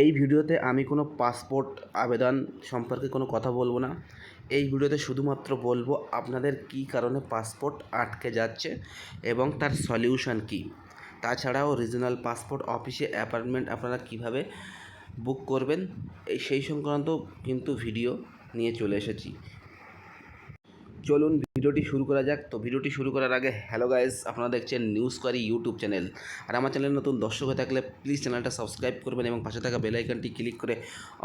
এই ভিডিওতে আমি কোনো পাসপোর্ট আবেদন সম্পর্কে কোনো কথা বলব না। এই ভিডিওতে শুধুমাত্র বলব আপনাদের কী কারণে পাসপোর্ট আটকে যাচ্ছে এবং তার সলিউশন কী। তাছাড়াও রিজনাল পাসপোর্ট অফিসে অ্যাপয়েন্টমেন্ট আপনারা কীভাবে বুক করবেন, এই সেই সংক্রান্ত কিন্তু ভিডিও নিয়ে চলে এসেছি। চলুন ভিডিওটি শুরু করা যাক। তো ভিডিওটি শুরু করার আগে হ্যালো গাইস আপনারা দেখছেন নিউজ করি ইউটিউব চ্যানেল আর আমার চ্যানেল নতুন দর্শক হয়ে থাকলে প্লিজ চ্যানেলটা সাবস্ক্রাইব করবেন এবং পাশে থাকা বেল ক্লিক করে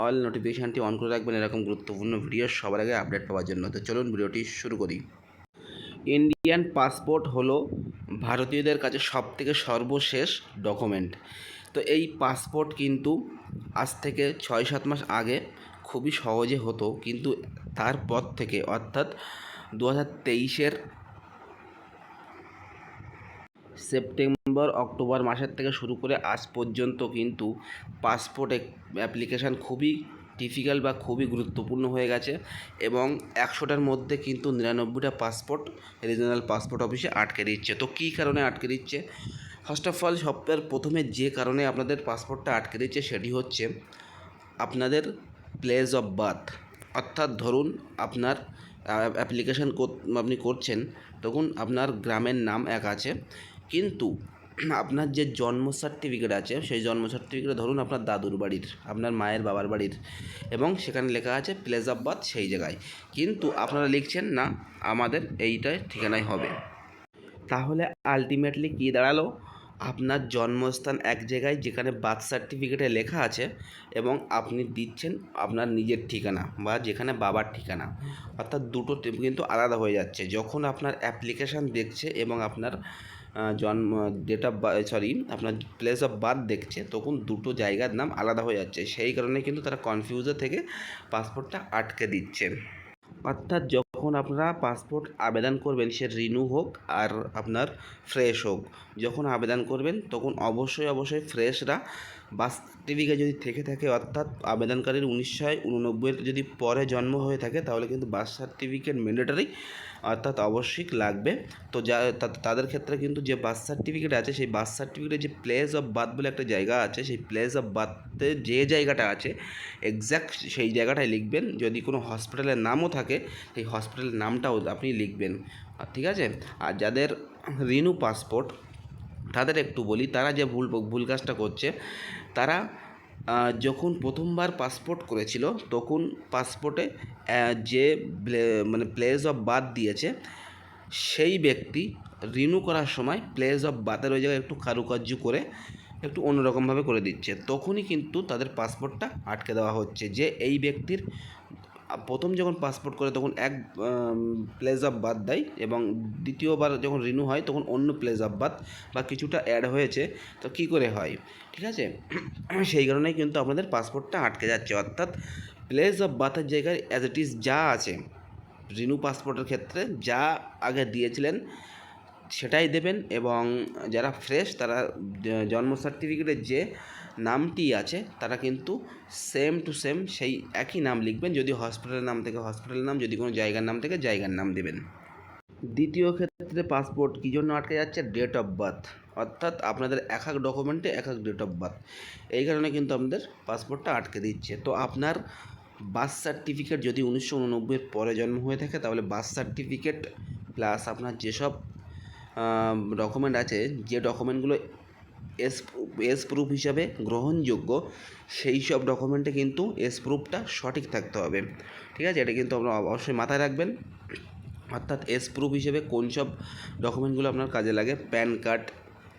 অল নোটিফিকেশানটি অন করে রাখবেন। এরকম গুরুত্বপূর্ণ ভিডিও সবার আগে আপডেট পাওয়ার জন্য। তো চলুন ভিডিওটি শুরু করি। ইন্ডিয়ান পাসপোর্ট হলো ভারতীয়দের কাছে সবথেকে সর্বশেষ ডকুমেন্ট তো এই পাসপোর্ট কিন্তু আজ থেকে ছয় সাত মাস আগে খুবই সহজে হতো, কিন্তু তারপর থেকে, অর্থাৎ দু হাজার তেইশের সেপ্টেম্বর, অক্টোবর মাসের থেকে শুরু করে আজ পর্যন্ত কিন্তু পাসপোর্ট অ্যাপ্লিকেশান খুবই ডিফিকাল্ট বা খুবই গুরুত্বপূর্ণ হয়ে গেছে এবং একশোটার মধ্যে কিন্তু নিরানব্বইটা পাসপোর্ট রিজনাল পাসপোর্ট অফিসে আটকে দিচ্ছে। তো কী কারণে আটকে দিচ্ছে? ফার্স্ট অফ অল সপ্তাহের প্রথমে যে কারণে আপনাদের পাসপোর্টটা আটকে দিচ্ছে সেটি হচ্ছে আপনাদের প্লেস অফ বার্থ অর্থাৎ ধরুন আপনার অ্যাপ্লিকেশান আপনি করছেন, তখন আপনার গ্রামের নাম এক আছে। কিন্তু আপনার যে জন্ম সার্টিফিকেট আছে, সেই জন্ম সার্টিফিকেট ধরুন আপনার দাদুর বাড়ির, আপনার মায়ের বাবার বাড়ির, এবং সেখানে লেখা আছে প্লেস অফ বার্থ সেই জায়গায়। কিন্তু আপনারা লিখছেন, না, আমাদের এইটাই ঠিকানায় হবে। তাহলে আলটিমেটলি কী দাঁড়াল? আপনার জন্মস্থান এক জায়গায় যেখানে বার্থ সার্টিফিকেটে লেখা আছে এবং আপনি দিচ্ছেন আপনার নিজের ঠিকানা বা যেখানে বাবার ঠিকানা। অর্থাৎ দুটো কিন্তু আলাদা হয়ে যাচ্ছে। যখন আপনার অ্যাপ্লিকেশান দেখছে এবং আপনার জন্ম ডেট অফ সরি আপনার প্লেস অফ বার্থ দেখছে, তখন দুটো জায়গার নাম আলাদা হয়ে যাচ্ছে। সেই কারণে কিন্তু তারা কনফিউজে থেকে পাসপোর্টটা আটকে দিচ্ছে। অর্থাৎ যখন আপনারা পাসপোর্ট আবেদন করবেন, সে রিনিউ হোক আর আপনার ফ্রেশ হোক, যখন আবেদন করবেন, তখন অবশ্যই অবশ্যই ফ্রেশরা বার্থ সার্টিফিকেট যদি থেকে থাকে, অর্থাৎ আবেদনকারীর উনিশশো উননব্বইয়ের যদি পরে জন্ম হয়ে থাকে, তাহলে কিন্তু বার্থ সার্টিফিকেট ম্যান্ডেটারি অর্থাৎ অবশ্যই লাগবে। তো যা তাদের ক্ষেত্রে কিন্তু যে বার্থ সার্টিফিকেট আছে, সেই বার্থ সার্টিফিকেটে যে প্লেস অফ বার্থ বলে একটা জায়গা আছে, সেই প্লেস অফ বার্থে যে জায়গাটা আছে এক্স্যাক্ট সেই জায়গাটায় লিখবেন। যদি কোনো হসপিটালের নামও থাকে, সেই হসপিটালের নামটাও আপনি লিখবেন। ঠিক আছে? আর যাদের রিনু পাসপোর্ট তাদের একটু বলি, তারা যে ভুল ভুল কাজটা করছে, তারা যখন প্রথমবার পাসপোর্ট করেছিল, তখন পাসপোর্টে যে মানে প্লেস অফ বার্থ দিয়েছে, সেই ব্যক্তি রিনিউ করার সময় প্লেস অফ বার্থের ওই জায়গায় একটু কারুকার্য করে, একটু অন্যরকমভাবে করে দিচ্ছে। তখনই কিন্তু তাদের পাসপোর্টটা আটকে দেওয়া হচ্ছে যে, এই ব্যক্তির প্রথম যখন পাসপোর্ট করে তখন এক প্লেস অফ বার্থ দেয় এবং দ্বিতীয়বার যখন রিনিউ হয় তখন অন্য প্লেস অফ বার্থ বা কিছুটা অ্যাড হয়েছে। তো কী করে হয়? ঠিক আছে? সেই কারণেই কিন্তু আপনাদের পাসপোর্টটা আটকে যাচ্ছে। অর্থাৎ প্লেস অফ বার্থের জায়গায় অ্যাজ ইট ইজ যা আছে রিনিউ পাসপোর্টের ক্ষেত্রে যা আগে দিয়েছিলেন সেটাই দেবেন এবং যারা ফ্রেশ তারা জন্ম সার্টিফিকেটের যে নামটি আছে, তারা কিন্তু সেম টু সেম সেই একই নাম লিখবেন, যদি হসপিটালের নাম থেকে হসপিটালের নাম, যদি কোনো জায়গার নাম থেকে জায়গার নাম দেবেন। দ্বিতীয় ক্ষেত্রে পাসপোর্ট কী জন্য আটকে যাচ্ছে? ডেট অফ বার্থ অর্থাৎ আপনাদের এক এক ডকুমেন্টে এক এক ডেট অফ বার্থ এই কারণে কিন্তু আপনাদের পাসপোর্টটা আটকে দিচ্ছে। তো আপনার বার্থ সার্টিফিকেট যদি উনিশশো উননব্বইয়ের পরে জন্ম হয়ে থাকে, তাহলে বার্থ সার্টিফিকেট প্লাস আপনার যেসব ডকুমেন্ট আছে, যে ডকুমেন্টগুলো এস এস প্রুফ হিসাবে গ্রহণযোগ্য, সেই সব ডকুমেন্টে কিন্তু এস প্রুফটা সঠিক থাকতে হবে। ঠিক আছে? এটা কিন্তু আপনারা অবশ্যই মাথায় রাখবেন। অর্থাৎ এস প্রুফ হিসেবে কোন সব ডকুমেন্টগুলো আপনার কাজে লাগে? প্যান কার্ড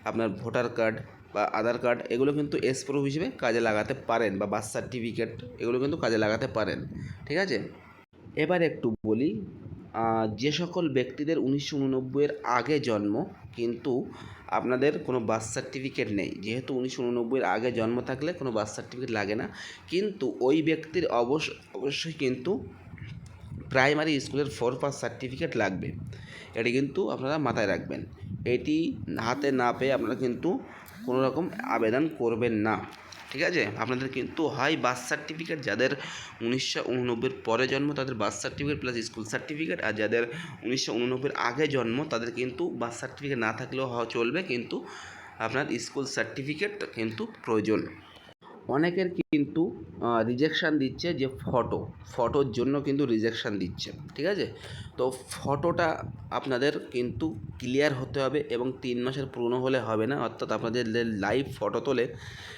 আপনার ভোটার কার্ড বা আধার কার্ড এগুলো কিন্তু এস প্রুফ হিসেবে কাজে লাগাতে পারেন বা বার্থ সার্টিফিকেট এগুলো কিন্তু কাজে লাগাতে পারেন। ঠিক আছে? এবার একটু বলি যে সকল ব্যক্তিদের উনিশশো উননব্বইয়ের আগে জন্ম, কিন্তু আপনাদের কোনো বার্থ সার্টিফিকেট নেই। যেহেতু উনিশশো উননব্বইয়ের আগে জন্ম থাকলে কোনো বার্থ সার্টিফিকেট লাগে না। কিন্তু ওই ব্যক্তির অবশ্য অবশ্যই কিন্তু প্রাইমারি স্কুলের ফোর পাস সার্টিফিকেট লাগবে। এটা কিন্তু আপনারা মাথায় রাখবেন। এটি হাতে না পেয়ে আপনারা কিন্তু কোনো রকম আবেদন করবেন না। ঠিক আছে? আপনাদের কিন্তু হয় বার্থ সার্টিফিকেট, যাদের উনিশশো উননব্বইয়ের পরে জন্ম তাদের birth certificate plus school certificate আর যাদের উনিশশো উননব্বইয়ের আগে জন্ম তাদের কিন্তু বার্থ সার্টিফিকেট না থাকলেও চলবে, কিন্তু আপনার স্কুল সার্টিফিকেট কিন্তু প্রয়োজন। অনেকের কিন্তু রিজেকশান দিচ্ছে যে ফটো ফটোর জন্য কিন্তু রিজেকশান দিচ্ছে, ঠিক আছে? তো ফটোটা আপনাদের কিন্তু ক্লিয়ার হতে হবে এবং তিন মাসের পুরনো হলে হবে না, অর্থাৎ আপনাদের লাইভ ফটো তোলে,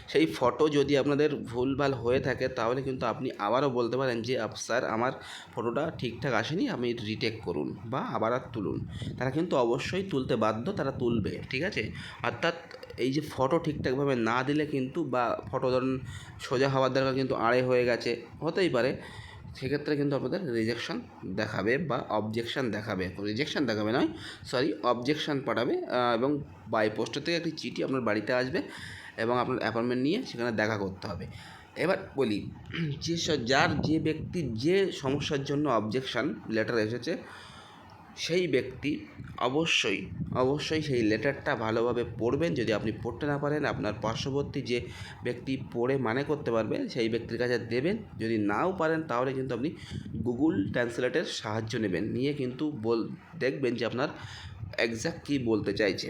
সেই ফটো যদি আপনাদের ভুলভাল হয়ে থাকে, তাহলে কিন্তু আপনি আবারও বলতে পারেন যে স্যার, আমার ফটোটা ঠিকঠাক আসেনি আপনি রিটেক করুন বা আবার তুলুন। তারা কিন্তু অবশ্যই তুলতে বাধ্য, তারা তুলবে, ঠিক আছে? অর্থাৎ এই যে ফটো ঠিকঠাকভাবে না দিলে কিন্তু বা ফটো ধরুন সোজা হওয়ার দরকার কিন্তু আড়ে হয়ে গেছে, হতেই পারে। সেক্ষেত্রে কিন্তু আপনাদের রিজেকশন দেখাবে বা অবজেকশান দেখাবে। রিজেকশান দেখাবে নয় সরি অবজেকশন পাঠাবে এবং বাই পোস্টের থেকে একটি চিঠি আপনার বাড়িতে আসবে এবং আপনার অ্যাপয়েন্টমেন্ট নিয়ে সেখানে দেখা করতে হবে। এবার বলি, যে যার যে ব্যক্তির যে সমস্যার জন্য অবজেকশান লেটার এসেছে সেই ব্যক্তি অবশ্যই অবশ্যই সেই লেটারটা ভালোভাবে পড়বেন। যদি আপনি পড়তে না পারেন, আপনার পার্শ্ববর্তী যে ব্যক্তি পড়ে মানে করতে পারবে সেই ব্যক্তির কাছে দেবেন। যদি নাও পারেন, তাহলে কিন্তু আপনি গুগল ট্রান্সলেটের সাহায্য নেবেন। নিয়ে কিন্তু বল, দেখবেন যে আপনার একজ্যাক্ট কী বলতে চাইছে।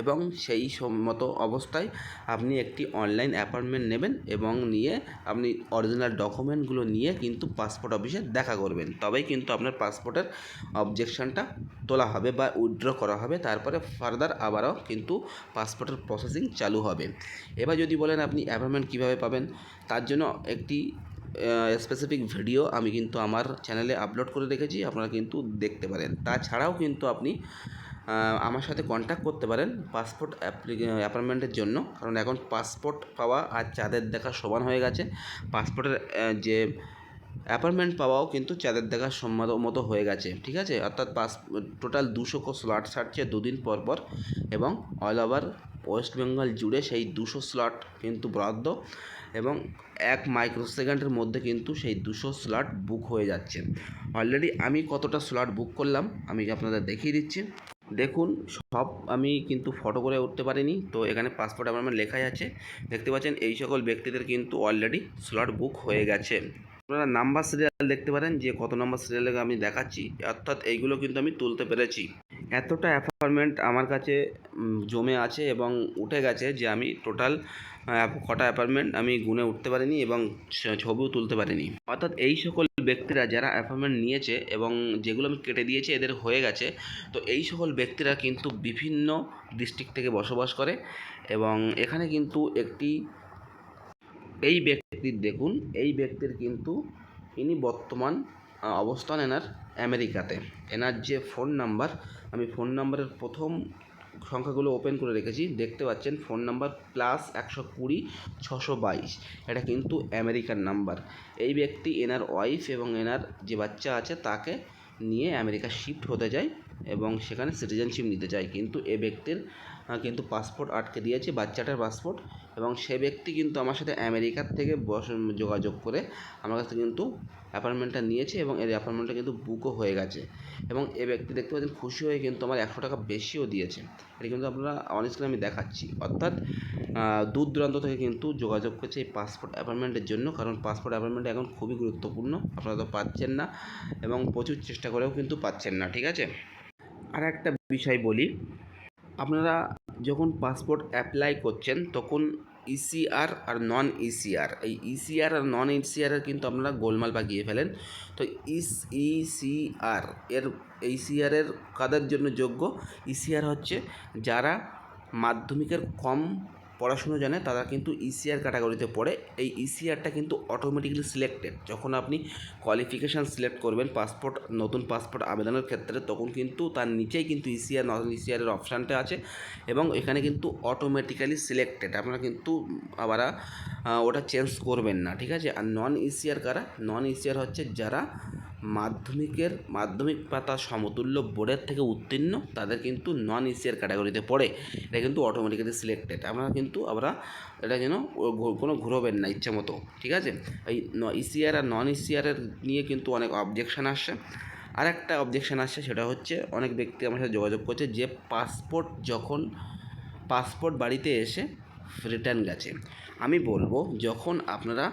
এবং সেই সম্মত অবস্থায় আপনি একটি অনলাইন অ্যাপয়েন্টমেন্ট নেবেন এবং নিয়ে আপনি অরিজিনাল ডকুমেন্টগুলো নিয়ে কিন্তু পাসপোর্ট অফিসে দেখা করবেন। তবেই কিন্তু আপনার পাসপোর্টের অবজেকশনটা তোলা হবে বা উইথড্র করা হবে। তারপরে ফার্দার আবারও কিন্তু পাসপোর্টের প্রসেসিং চালু হবে। এবার যদি বলেন আপনি অ্যাপয়েন্টমেন্ট কীভাবে পাবেন, তার জন্য একটি স্পেসিফিক ভিডিও আমি কিন্তু আমার চ্যানেলে আপলোড করে রেখেছি, আপনারা কিন্তু দেখতে পারেন। তাছাড়াও কিন্তু আপনি আমার সাথে কন্ট্যাক্ট করতে পারেন পাসপোর্ট অ্যাপয়েন্টমেন্টের জন্য। কারণ এখন পাসপোর্ট পাওয়া আর চাঁদের দেখা সমান হয়ে গেছে। পাসপোর্টের যে অ্যাপয়েন্টমেন্ট পাওয়াও কিন্তু চাঁদের দেখার সম্মত মতো হয়ে গেছে, ঠিক আছে? অর্থাৎ পাস টোটাল দুশো স্লট ছাড়ছে দুদিন পর পর এবং অল ওভার ওয়েস্ট বেঙ্গল জুড়ে সেই দুশো স্লট কিন্তু বরাদ্দ এবং এক মাইক্রো সেকেন্ডের মধ্যে কিন্তু সেই দুশো স্লট বুক হয়ে যাচ্ছে। অলরেডি আমি কতটা স্লট বুক করলাম আমি আপনাদের দেখিয়ে দিচ্ছি। দেখুন, সব আমি কিন্তু ফটো করে উঠতে পারিনি। তো এখানে পাসপোর্ট আমার লেখাই আছে। দেখতে পাচ্ছেন, এই সকল ব্যক্তিদের কিন্তু অলরেডি স্লট বুক হয়ে গেছে। আপনারা নাম্বার সিরিয়াল দেখতে পারেন, যে কত নাম্বার সিরিয়ালে আমি দেখাচ্ছি। অর্থাৎ এইগুলো কিন্তু আমি তুলতে পেরেছি। এতটা অ্যাপার্টমেন্ট আমার কাছে জমে আছে এবং উঠে গেছে যে আমি টোটাল কটা অ্যাপার্টমেন্ট আমি গুনে উঠতে পারিনি এবং ছবিও তুলতে পারিনি। অর্থাৎ এই সকল ব্যক্তিরা যারা অ্যাপয়েন্টমেন্ট নিয়েছে এবং যেগুলো আমি কেটে দিয়েছি এদের হয়ে গেছে, তো এই সকল ব্যক্তিরা কিন্তু বিভিন্ন ডিস্ট্রিক্ট থেকে বসবাস করে এবং এখানে কিন্তু একটি, এই ব্যক্তির দেখুন, এই ব্যক্তির কিন্তু ইনি বর্তমান অবস্থান এনার আমেরিকাতে। এনার যে ফোন নাম্বার আমি ফোন নাম্বারের প্রথম সংখ্যাগুলো ওপেন করে রেখেছি। দেখতে পাচ্ছেন ফোন নাম্বার প্লাস একশো কুড়ি, ছশো বাইশ। এটা কিন্তু আমেরিকার নাম্বার। এই ব্যক্তি এনার ওয়াইফ এবং এনার যে বাচ্চা আছে তাকে নিয়ে আমেরিকা শিফট হতে যায় এবং সেখানে সিটিজেনশিপ নিতে চায় কিন্তু এ ব্যক্তির কিন্তু পাসপোর্ট আটকে দিয়েছে, বাচ্চাটার পাসপোর্ট এবং সে ব্যক্তি কিন্তু আমার সাথে আমেরিকার থেকে যোগাযোগ করে আমার কাছে কিন্তু অ্যাপয়েন্টমেন্টটা নিয়েছে এবং এর অ্যাপার্টমেন্টটা কিন্তু বুকও হয়ে গেছে। এবং এ ব্যক্তি দেখতে পাচ্ছেন খুশি হয়ে কিন্তু আমার একশো টাকা বেশিও দিয়েছে। এটা কিন্তু আপনারা অনেস্টলি আমি দেখাচ্ছি। অর্থাৎ দূর দূরান্ত থেকে কিন্তু যোগাযোগ করছে এই পাসপোর্ট অ্যাপার্টমেন্টের জন্য। কারণ পাসপোর্ট অ্যাপার্টমেন্ট এখন খুবই গুরুত্বপূর্ণ। আপনারা তো পাচ্ছেন না এবং প্রচুর চেষ্টা করেও কিন্তু পাচ্ছেন না, ঠিক আছে? আর একটা বিষয় বলি। আপনারা যখন পাসপোর্ট অ্যাপ্লাই করছেন, তখন ইসিআর আর নন ইসিআর এই ইসিআর আর নন ইসিআরের কিন্তু আপনারা গোলমাল পাকিয়ে ফেলেন। তো ইস ইসিআর এর ইসিআরের কাদের জন্য যোগ্য? ইসিআর হচ্ছে যারা মাধ্যমিকের কম পড়াশুনো জানে, তারা কিন্তু ইসিআর ক্যাটাগরিতে পড়ে। এই ইসিআরটা কিন্তু অটোমেটিক্যালি সিলেক্টেড যখন আপনি কোয়ালিফিকেশান সিলেক্ট করবেন পাসপোর্ট নতুন পাসপোর্ট আবেদনের ক্ষেত্রে, তখন কিন্তু তার নিচেই কিন্তু ইসিআর নন ইসিআরের অপশানটা আছে এবং এখানে কিন্তু অটোমেটিক্যালি সিলেক্টেড আপনারা কিন্তু আবার ওটা চেঞ্জ করবেন না, ঠিক আছে? আর নন ইসিআর কারা? নন ইসিআর হচ্ছে যারা মাধ্যমিকের মাধ্যমিক পাতা সমতুল্য বোর্ডের থেকে উত্তীর্ণ, তাদের কিন্তু নন ইসিআর ক্যাটাগরিতে পড়ে। এটা কিন্তু অটোমেটিক্যালি সিলেক্টেড আপনারা কিন্তু, আমরা এটা যেন কোনো ঘুরোবেন না ইচ্ছে মতো, ঠিক আছে? এই ইসিআর আর নন ইসিআরের নিয়ে কিন্তু অনেক অবজেকশন আসছে আর একটা অবজেকশন আসছে সেটা হচ্ছে অনেক ব্যক্তি আমার সাথে যোগাযোগ করছে যে পাসপোর্ট যখন পাসপোর্ট বাড়িতে এসে রিটার্ন গেছে। আমি বলব, যখন আপনারা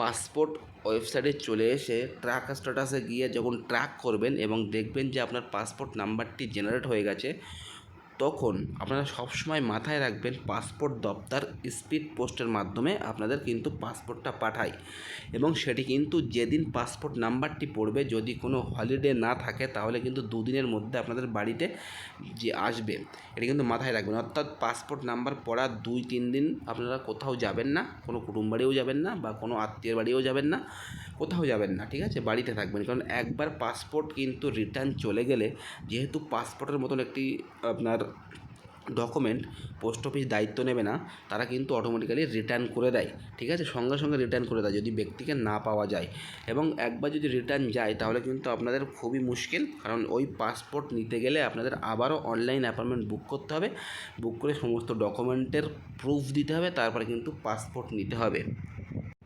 পাসপোর্ট ওয়েবসাইটে চলে এসে ট্র্যাক স্ট্যাটাসে গিয়ে যখন ট্র্যাক করবেন এবং দেখবেন যে আপনার পাসপোর্ট নাম্বারটি জেনারেট হয়ে গেছে তখন আপনারা সবসময় মাথায় রাখবেন পাসপোর্ট দপ্তর স্পিড পোস্টের মাধ্যমে আপনাদের কিন্তু পাসপোর্টটা পাঠায়। এবং সেটি কিন্তু যেদিন পাসপোর্ট নাম্বারটি পড়বে, যদি কোনো হলিডে না থাকে, তাহলে কিন্তু দুদিনের মধ্যে আপনাদের বাড়িতে যে আসবে, এটা কিন্তু মাথায় রাখবেন। অর্থাৎ পাসপোর্ট নাম্বার পড়ার দুই, তিন দিন আপনারা কোথাও যাবেন না, কোনো কুটুম বাড়িও যাবেন না বা কোনো আত্মীয়ের বাড়িও যাবেন না, কোথাও যাবেন না, ঠিক আছে? বাড়িতে থাকবেন। কারণ একবার পাসপোর্ট কিন্তু রিটার্ন চলে গেলে, যেহেতু পাসপোর্টের মতন একটি আপনার ডকুমেন্ট পোস্ট অফিস দায়িত্ব নেবে না, তারা কিন্তু অটোমেটিক্যালি রিটার্ন করে দেয়, ঠিক আছে? সঙ্গে সঙ্গে রিটার্ন করে দেয়, যদি ব্যক্তিকে না পাওয়া যায়। এবং একবার যদি রিটার্ন যায়, তাহলে কিন্তু আপনাদের খুবই মুশকিল, কারণ ওই পাসপোর্ট নিতে গেলে আপনাদের আবারও অনলাইন অ্যাপয়েন্টমেন্ট বুক করতে হবে বুক করে সমস্ত ডকুমেন্টের প্রুফ দিতে হবে, তারপরে কিন্তু পাসপোর্ট নিতে হবে।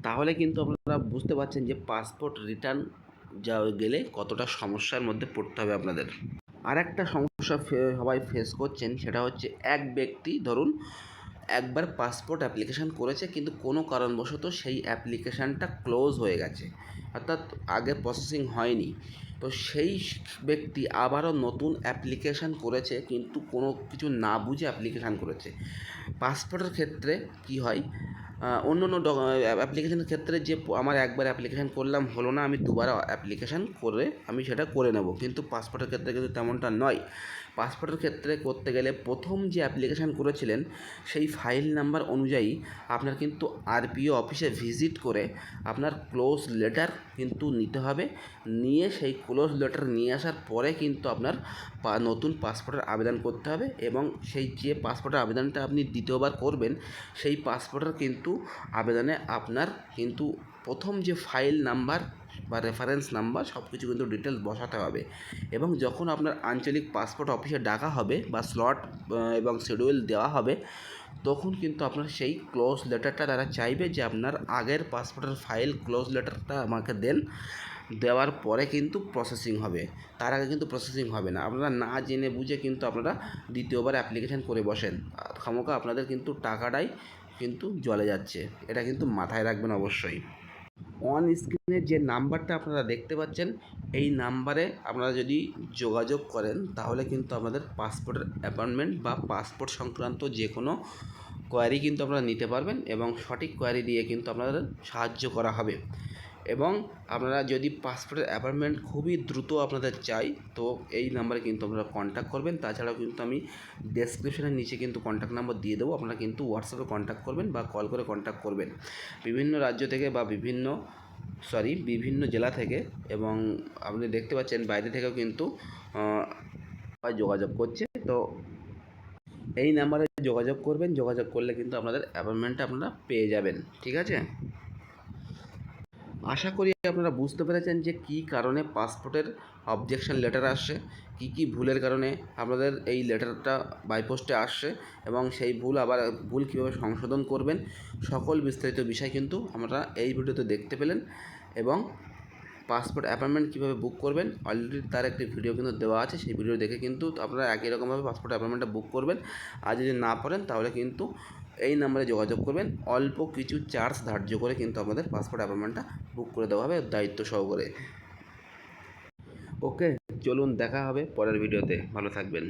তাহলে কিন্তু আপনারা বুঝতে পারছেন যে পাসপোর্ট রিটার্ন যা গেলে কতটা সমস্যার মধ্যে পড়তে হবে আপনাদের। আর একটা সমস্যা সবাই ফেস করছেন, সেটা হচ্ছে এক ব্যক্তি ধরুন একবার পাসপোর্ট অ্যাপ্লিকেশান করেছে, কিন্তু কোনো কারণবশত সেই অ্যাপ্লিকেশানটা ক্লোজ হয়ে গেছে, অর্থাৎ আগে প্রসেসিং হয়নি। তো সেই ব্যক্তি আবারও নতুন অ্যাপ্লিকেশান করেছে, কিন্তু কোনো কিছু না বুঝে অ্যাপ্লিকেশান করেছে। পাসপোর্টের ক্ষেত্রে কি হয়? অন্য অন্য অ্যাপ্লিকেশানের ক্ষেত্রে যে আমার একবার অ্যাপ্লিকেশান করলাম, হলো না, আমি দুবার অ্যাপ্লিকেশান করে আমি সেটা করে নেব। কিন্তু পাসপোর্টের ক্ষেত্রে কিন্তু তেমনটা নয়। পাসপোর্টের ক্ষেত্রে করতে গেলে প্রথম যে অ্যাপ্লিকেশান করেছিলেন, সেই ফাইল নাম্বার অনুযায়ী আপনার কিন্তু আরপিও অফিসে ভিজিট করে আপনার ক্লোজ লেটার কিন্তু নিতে হবে। নিয়ে সেই ক্লোজ লেটার নিয়ে আসার পরে কিন্তু আপনার নতুন পাসপোর্টের আবেদন করতে হবে এবং সেই যে পাসপোর্টের আবেদনটা আপনি দ্বিতীয়বার করবেন, সেই পাসপোর্টের কিন্তু আবেদনে আপনার কিন্তু প্রথম যে ফাইল নাম্বার বা রেফারেন্স নাম্বার সব কিছু কিন্তু ডিটেলস বসাতে হবে। এবং যখন আপনার আঞ্চলিক পাসপোর্ট অফিসে ডাকা হবে বা স্লট এবং শিডিউল দেওয়া হবে, তখন কিন্তু আপনার সেই ক্লোজ লেটারটা তারা চাইবে যে আপনার আগের পাসপোর্টের ফাইল ক্লোজ লেটারটা আমাকে দেন। দেওয়ার পরে কিন্তু প্রসেসিং হবে। তার আগে কিন্তু প্রসেসিং হবে না। আপনারা না জেনে বুঝে কিন্তু আপনারা দ্বিতীয়বার অ্যাপ্লিকেশান করে বসেন। খামোকা আপনাদের কিন্তু টাকাটাই কিন্তু জলে যাচ্ছে। এটা কিন্তু মাথায় রাখবেন অবশ্যই। অন স্ক্রিনের যে নাম্বারটা আপনারা দেখতে পাচ্ছেন, এই নাম্বারে আপনারা যদি যোগাযোগ করেন, তাহলে কিন্তু আমাদের পাসপোর্টের অ্যাপয়েন্টমেন্ট বা পাসপোর্ট সংক্রান্ত যে কোনো কোয়ারি কিন্তু আপনারা নিতে পারবেন এবং সঠিক কোয়ারি দিয়ে কিন্তু আপনাদের সাহায্য করা হবে। এবং আপনারা যদি পাসপোর্টের অ্যাপয়েন্টমেন্ট খুবই দ্রুত আপনাদের চাই, তো এই নাম্বারে কিন্তু আপনারা কন্ট্যাক্ট করবেন। তাছাড়াও কিন্তু আমি ডেসক্রিপশনের নিচে কিন্তু কন্ট্যাক্ট নাম্বার দিয়ে দেবো। আপনারা কিন্তু হোয়াটসঅ্যাপে কন্ট্যাক্ট করবেন বা কল করে কন্ট্যাক্ট করবেন। বিভিন্ন রাজ্য থেকে বা বিভিন্ন সরি বিভিন্ন জেলা থেকে এবং আপনি দেখতে পাচ্ছেন বাইরে থেকেও কিন্তু যোগাযোগ করছে। তো এই নাম্বারে যোগাযোগ করবেন। যোগাযোগ করলে কিন্তু আপনাদের অ্যাপয়েন্টমেন্টটা আপনারা পেয়ে যাবেন। ঠিক আছে? আশা করি আপনারা বুঝতে পেরেছেন যে কী কারণে পাসপোর্টের অবজেকশন লেটার আসছে, কী কী ভুলের কারণে আপনাদের এই লেটারটা বাইপোস্টে আসছে এবং সেই ভুল আবার ভুল কীভাবে সংশোধন করবেন, সকল বিস্তারিত বিষয় কিন্তু আমরা এই ভিডিওতে দেখতে পেলেন এবং পাসপোর্ট অ্যাপয়েন্টমেন্ট কীভাবে বুক করবেন অলরেডি তার একটি ভিডিও কিন্তু দেওয়া আছে, সেই ভিডিও দেখে কিন্তু আপনারা একই রকমভাবে পাসপোর্ট অ্যাপয়েন্টমেন্টটা বুক করবেন। আর যদি না পারেন তাহলে কিন্তু এই নাম্বারে যোগাযোগ করবেন। অল্প কিছু চার্জ ধার্য করে কিন্তু আমাদের পাসপোর্ট অ্যাপয়েন্টমেন্টটা বুক করে দেওয়া হবে দায়িত্ব সহকারে। ওকে চলুন দেখা হবে পরের ভিডিওতে ভালো থাকবেন।